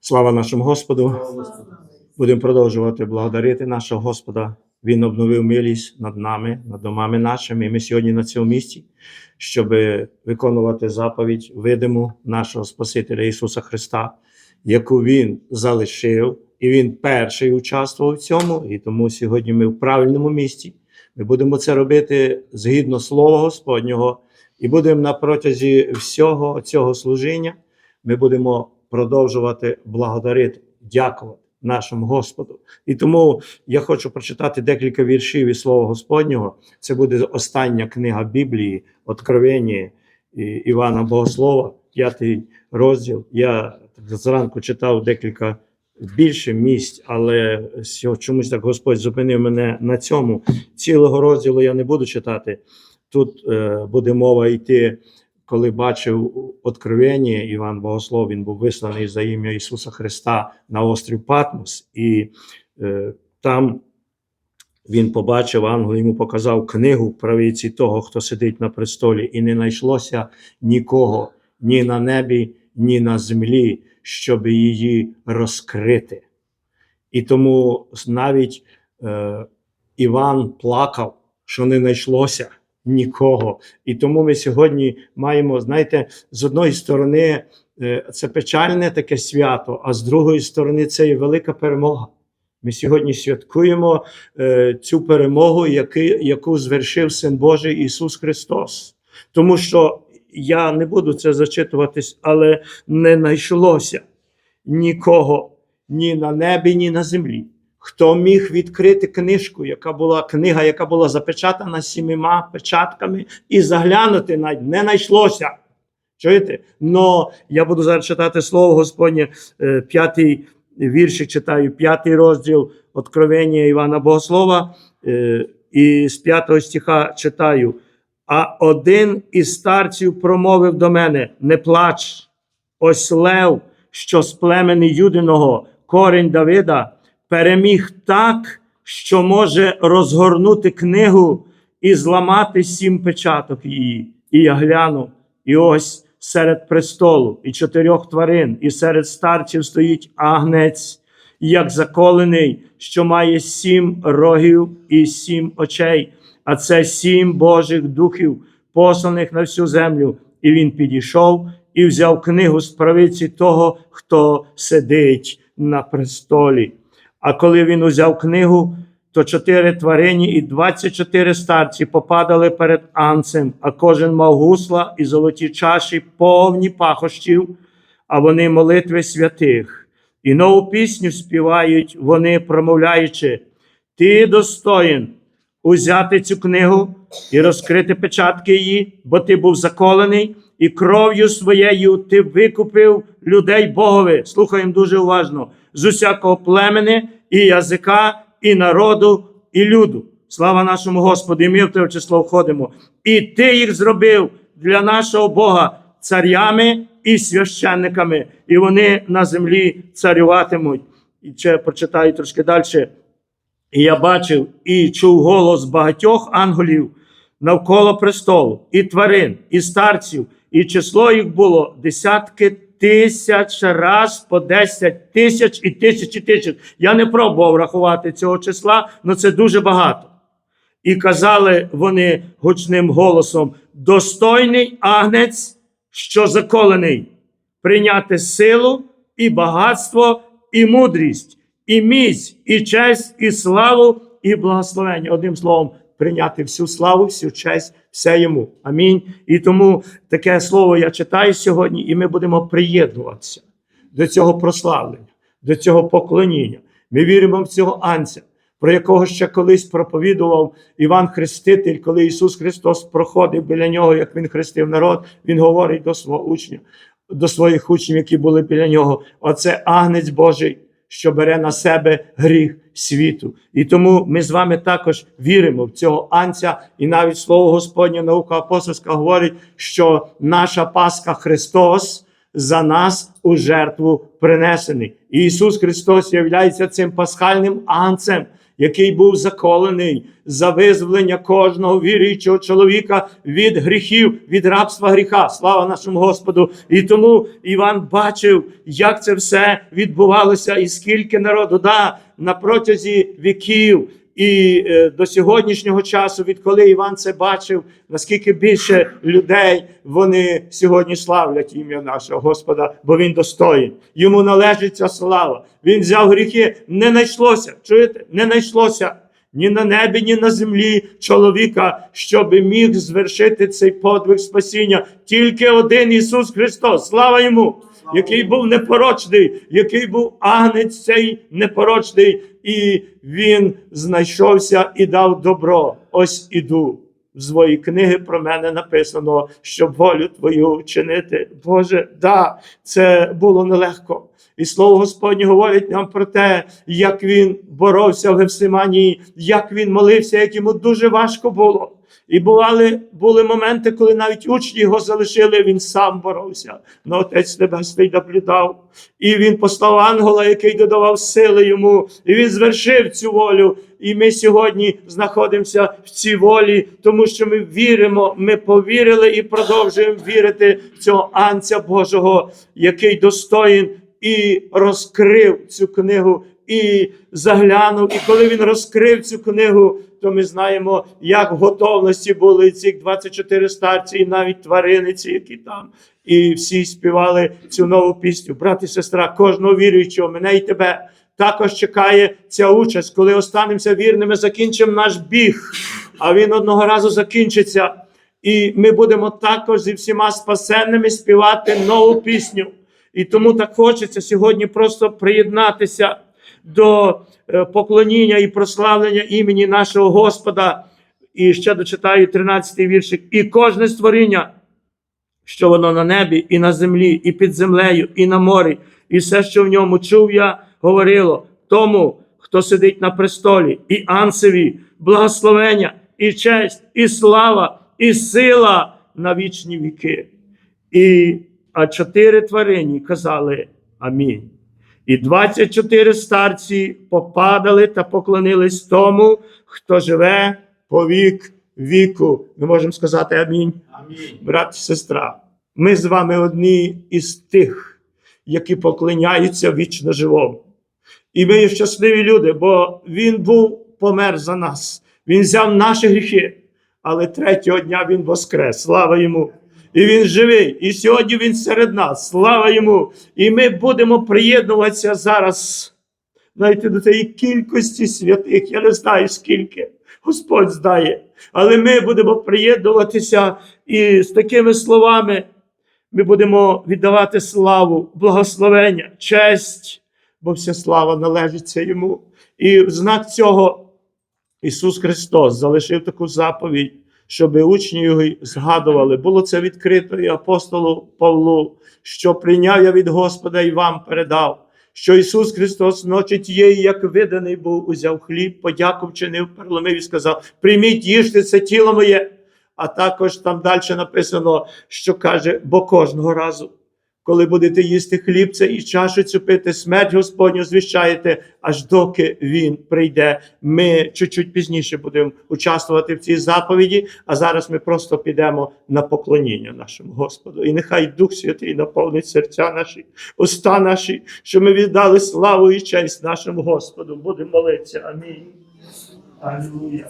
Слава нашому Господу. Будемо продовжувати благодарити нашого Господа. Він обновив милість над нами, над домами нашими. І ми сьогодні на цьому місці, щоб виконувати заповідь видиму нашого Спасителя Ісуса Христа, яку Він залишив, і Він перший участвував в цьому. І тому сьогодні ми в правильному місці. Ми будемо це робити згідно Слова Господнього, і будемо на протязі всього цього служіння. Ми будемо продовжувати благодарити, дякувати нашому Господу. І тому я хочу прочитати декілька віршів із Слова Господнього. Це буде остання книга Біблії, Откровення Івана Богослова, п'ятий розділ. Я зранку читав декілька більше місць, але чомусь так Господь зупинив мене на цьому. Цілого розділу я не буду читати. Тут е, буде мова йти коли бачив откровення Іван Богослов, він був висланий за ім'я Ісуса Христа на острів Патмос, і е, там він побачив, ангел йому показав книгу в правиці того, хто сидить на престолі, і не знайшлося нікого ні на небі, ні на землі, щоб її розкрити. І тому навіть е, Іван плакав, що не знайшлося нікого. І тому ми сьогодні маємо, знаєте, з одної сторони, е, це печальне таке свято, а з другої сторони, це є велика перемога. Ми сьогодні святкуємо е, цю перемогу, яку звершив Син Божий Ісус Христос. Тому що я не буду це зачитуватись, але не знайшлося нікого ні на небі, ні на землі. Хто міг відкрити книжку, яка була книга, яка була запечатана сіміма печатками, і заглянути навіть не знайшлося. Чуєте? Но я буду зараз читати слово Господнє, е, п'ятий віршик читаю, п'ятий розділ Откровення Івана Богослова, е, і з п'ятого стиха читаю. А один із старців промовив до мене: Не плач, ось лев, що з племени Юдиного, корінь Давида переміг так, що може розгорнути книгу і зламати сім печаток її. І я гляну, і ось серед престолу, і чотирьох тварин, і серед старців стоїть агнець, як заколений, що має сім рогів і сім очей, а це сім Божих духів, посланих на всю землю. І він підійшов і взяв книгу з правиці того, хто сидить на престолі. А коли він узяв книгу, то чотири тварині і двадцять чотири старці попадали перед анцем, а кожен мав гусла і золоті чаші, повні пахощів, а вони молитви святих. І нову пісню співають вони, промовляючи: Ти достоїн узяти цю книгу і розкрити печатки її, бо ти був заколений, і кров'ю своєю ти викупив людей Богові. Слухаємо дуже уважно з усякого племени, і язика, і народу, і люду. Слава нашому Господу! І ми в те число входимо. І ти їх зробив для нашого Бога царями і священниками, і вони на землі царюватимуть. І ще прочитаю трошки далі. І я бачив і чув голос багатьох ангелів навколо престолу, і тварин, і старців, і число їх було десятки тисяч раз по 10 тисяч і тисячі тисяч. Я не пробував рахувати цього числа, але це дуже багато. І казали вони гучним голосом: достойний агнець, що заколений, прийняти силу і багатство, і мудрість, і міць, і честь, і славу, і благословення. Одним словом, прийняти всю славу, всю честь, все йому. Амінь. І тому таке слово я читаю сьогодні, і ми будемо приєднуватися до цього прославлення, до цього поклоніння. Ми віримо в цього анця, про якого ще колись проповідував Іван Хреститель, коли Ісус Христос проходив біля нього, як Він хрестив народ, Він говорить до свого учня, до своїх учнів, які були біля нього. Оце агнець Божий, що бере на себе гріх світу. І тому ми з вами також віримо в цього анця, і навіть слово Господнє наука апостольська говорить, що наша Пасха Христос за нас у жертву принесений. І Ісус Христос є цим пасхальним анцем, який був заколений за визволення кожного віруючого чоловіка від гріхів, від рабства гріха. Слава нашому Господу! І тому Іван бачив, як це все відбувалося, і скільки народу да, на протязі віків. І е, до сьогоднішнього часу, відколи Іван це бачив, наскільки більше людей вони сьогодні славлять ім'я нашого Господа, бо він достоїн. Йому належить ця слава. Він взяв гріхи, не знайшлося. Чуєте? Не знайшлося ні на небі, ні на землі чоловіка, щоб міг звершити цей подвиг спасіння. Тільки один Ісус Христос. Слава йому! Який був непорочний, який був агнець цей непорочний, і він знайшовся і дав добро. Ось іду. В своїй книги про мене написано, щоб волю твою вчинити. Боже, да, це було нелегко. І слово Господнє говорить нам про те, як він боровся в Гефсиманії, як він молився, як йому дуже важко було. І бували були моменти, коли навіть учні його залишили, він сам боровся. Но Отець Небесний наблюдав. І він послав ангела, який додавав сили йому, і він звершив цю волю. І ми сьогодні знаходимося в цій волі, тому що ми віримо, ми повірили і продовжуємо вірити в цього анця Божого, який достоїн і розкрив цю книгу, і заглянув. І коли він розкрив цю книгу, то ми знаємо, як в готовності були ці 24 старці, і навіть твариниці, які там. І всі співали цю нову пісню. Брат і сестра, кожного віруючого, мене і тебе. Також чекає ця участь, коли останемося вірними, закінчимо наш біг, а він одного разу закінчиться. І ми будемо також зі всіма спасенними співати нову пісню. І тому так хочеться сьогодні просто приєднатися до е, поклоніння і прославлення імені нашого Господа. І ще дочитаю 13-й віршик. І кожне створіння, що воно на небі, і на землі, і під землею, і на морі, і все, що в ньому чув я, говорило тому, хто сидить на престолі, і ансеві, благословення, і честь, і слава, і сила на вічні віки. І а чотири тварині казали Амінь. І 24 старці попадали та поклонились тому, хто живе по вік віку. Ми можемо сказати амінь. Амінь. Брат і сестра, ми з вами одні із тих, які поклоняються вічно живому. І ми є щасливі люди, бо Він був помер за нас. Він взяв наші гріхи, але третього дня Він воскрес. Слава йому! І він живий. І сьогодні він серед нас. Слава йому! І ми будемо приєднуватися зараз. Знаєте, до цієї кількості святих. Я не знаю скільки. Господь знає. Але ми будемо приєднуватися і з такими словами ми будемо віддавати славу, благословення, честь, бо вся слава належиться йому. І в знак цього Ісус Христос залишив таку заповідь, щоб учні його згадували. Було це відкрито і апостолу Павлу, що прийняв я від Господа і вам передав. Що Ісус Христос ночі тієї, як виданий був, узяв хліб, подяку вчинив, переломив і сказав: Прийміть, їжте це тіло моє. А також там далі написано, що каже, бо кожного разу, коли будете їсти хліб це і чашу цю пити, смерть Господню звіщаєте, аж доки Він прийде. Ми чуть-чуть пізніше будемо участвувати в цій заповіді, а зараз ми просто підемо на поклоніння нашому Господу. І нехай Дух Святий наповнить серця наші, уста наші, що ми віддали славу і честь нашому Господу. Будемо молитися. Амінь. Аллилуйя.